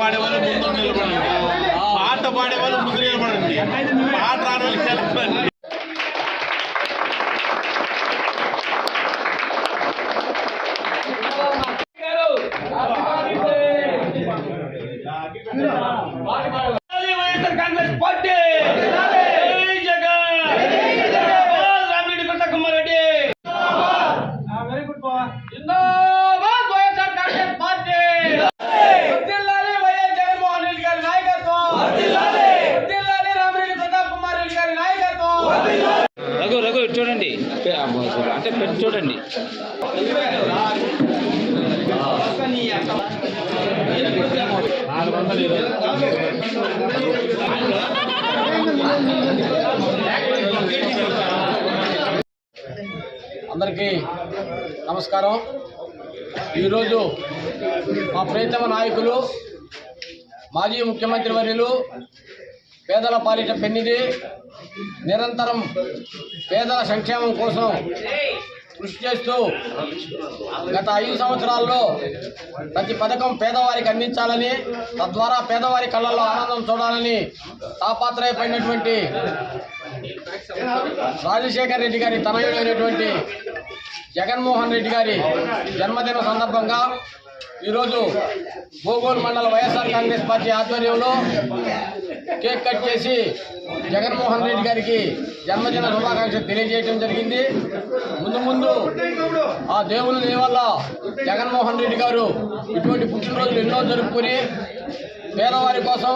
పాడే వాళ్ళు ముందు నిలబడండి. పాట పాడే వాళ్ళు ముందు నిలబడండి. పాట రాని వాళ్ళు నిలబడండి వైఎస్ఆర్ కాంగ్రెస్ పార్టీ రఘు రఘు చూడండి. అంటే పెట్టి చూడండి. అందరికీ నమస్కారం. ఈరోజు మా ప్రియతమ నాయకులు మాజీ ముఖ్యమంత్రి వర్యులు పేదల పాలిట పెన్నిది. నిరంతరం పేదల సంక్షేమం కోసం కృషి చేస్తూ గత ఐదు సంవత్సరాల్లో ప్రతి పథకం పేదవారికి అందించాలని తద్వారా పేదవారి కళ్ళల్లో ఆనందం చూడాలని తాపాత్రయపడినటువంటి రాజశేఖర్ రెడ్డి గారి తనయుడైనటువంటి జగన్మోహన్ రెడ్డి గారి జన్మదిన సందర్భంగా ఈరోజు భూగోల్ మండల వైఎస్ఆర్ కాంగ్రెస్ పార్టీ ఆధ్వర్యంలో కేక్ కట్ చేసి జగన్మోహన్ రెడ్డి గారికి జన్మదిన శుభాకాంక్షలు తెలియజేయడం జరిగింది. ముందు ముందు ఆ దేవుని వల్ల జగన్మోహన్ రెడ్డి గారు ఇటువంటి పుట్టినరోజులు ఎన్నో జరుపుకుని పేదవారి కోసం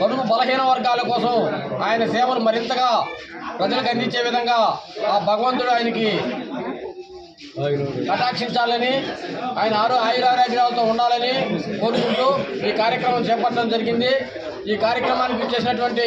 బడుగు బలహీన వర్గాల కోసం ఆయన సేవలు మరింతగా ప్రజలకు అందించే విధంగా ఆ భగవంతుడు ఆయనకి కటాక్షించాలని ఆయన ఆరో ఆయురారోగ్యాలతో ఉండాలని కోరుకుంటూ ఈ కార్యక్రమం చేపట్టడం జరిగింది. ఈ కార్యక్రమానికి చేసినటువంటి